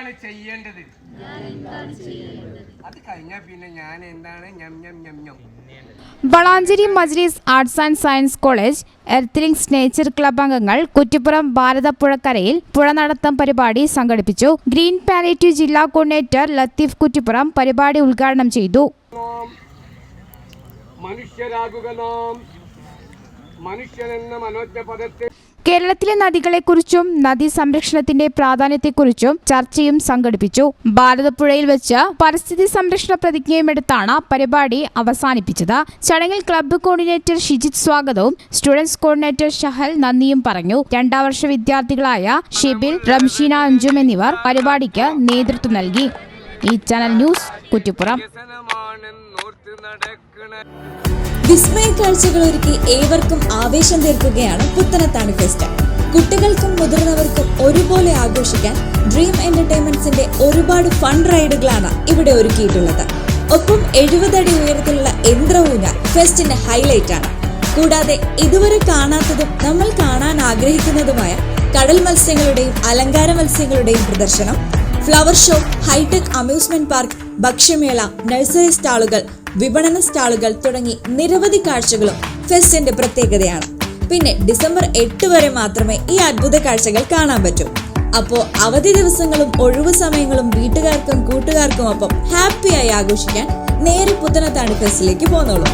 എന്താണ് ചെയ്യേണ്ടത്? അത് കഴിഞ്ഞ പിന്നെ ഞാൻ എന്താണ് ഞം ഞം ഞം ഞം. Valanchery Majlis arts and science college earthlings nature club അംഗങ്ങൾ കുറ്റിപ്പുറം ഭാരതപ്പുഴക്കരയിൽ പുഴ നടത്തം പരിപാടി സംഘടിപ്പിച്ചു. ഗ്രീൻ പാലേറ്റീവ് ജില്ലാ കോർഡിനേറ്റർ ലത്തീഫ് കുറ്റിപ്പുറം പരിപാടി ഉദ്ഘാടനം ചെയ്തു. മനുഷ്യരാകുക നാം. മനുഷ്യനെന്ന മനോജ്ഞ പദത്തെ കേരളത്തിലെ നദികളെക്കുറിച്ചും നദീ സംരക്ഷണത്തിന്റെ പ്രാധാന്യത്തെക്കുറിച്ചും ചർച്ചയും സംഘടിപ്പിച്ചു. ഭാരതപ്പുഴയിൽ വെച്ച് പരിസ്ഥിതി സംരക്ഷണ പ്രതിജ്ഞയുമെടുത്താണ് പരിപാടി അവസാനിപ്പിച്ചത്. ചടങ്ങിൽ ക്ലബ്ബ് കോർഡിനേറ്റർ ഷിജിത് സ്വാഗതവും സ്റ്റുഡൻസ് കോർഡിനേറ്റർ ഷഹൽ നന്ദിയും പറഞ്ഞു. രണ്ടാം വർഷ വിദ്യാർത്ഥികളായ ഷിബിൽ റംഷീന അഞ്ചും എന്നിവർ പരിപാടിക്ക് നേതൃത്വം നൽകി. ഈ ചാനൽ ന്യൂസ് കുറ്റിപ്പുറം. വിസ്മയ കാഴ്ചകൾ ഒരുക്കി ഏവർക്കും ആവേശം തീർക്കുകയാണ് പുത്തനത്താണി ഫെസ്റ്റ്. കുട്ടികൾക്കും മുതിർന്നവർക്കും ഒരുപോലെ ആഘോഷിക്കാൻ ഡ്രീം എന്റർടൈൻമെന്റ്സിന്റെ ഒരുപാട് ഫൺ റൈഡുകളാണ് ഇവിടെ ഒരുക്കിയിട്ടുള്ളത്. ഒപ്പം എഴുപതടി ഉയരത്തിലുള്ള യന്ത്രഊഞ്ഞ ഫെസ്റ്റിന്റെ ഹൈലൈറ്റ് ആണ്. കൂടാതെ ഇതുവരെ കാണാത്തതും നമ്മൾ കാണാൻ ആഗ്രഹിക്കുന്നതുമായ കടൽ മത്സ്യങ്ങളുടെയും അലങ്കാര മത്സ്യങ്ങളുടെയും പ്രദർശനം flower show high tech amusement park ഭക്ഷ്യമേള nursery സ്റ്റാളുകൾ വിപണന സ്റ്റാളുകൾ തുടങ്ങി നിരവധി കാഴ്ചകളും ഫെസ്റ്റിന്റെ പ്രത്യേകതയാണ്. പിന്നെ ഡിസംബർ എട്ട് വരെ മാത്രമേ ഈ അത്ഭുത കാഴ്ചകൾ കാണാൻ പറ്റൂ. അപ്പോ അവധി ദിവസങ്ങളും ഒഴിവു സമയങ്ങളും വീട്ടുകാർക്കും കൂട്ടുകാർക്കും ഒപ്പം ഹാപ്പിയായി ആഘോഷിക്കാൻ നേരെ പുത്തനത്താണി ഫെസ്റ്റിലേക്ക് പോന്നോളൂ.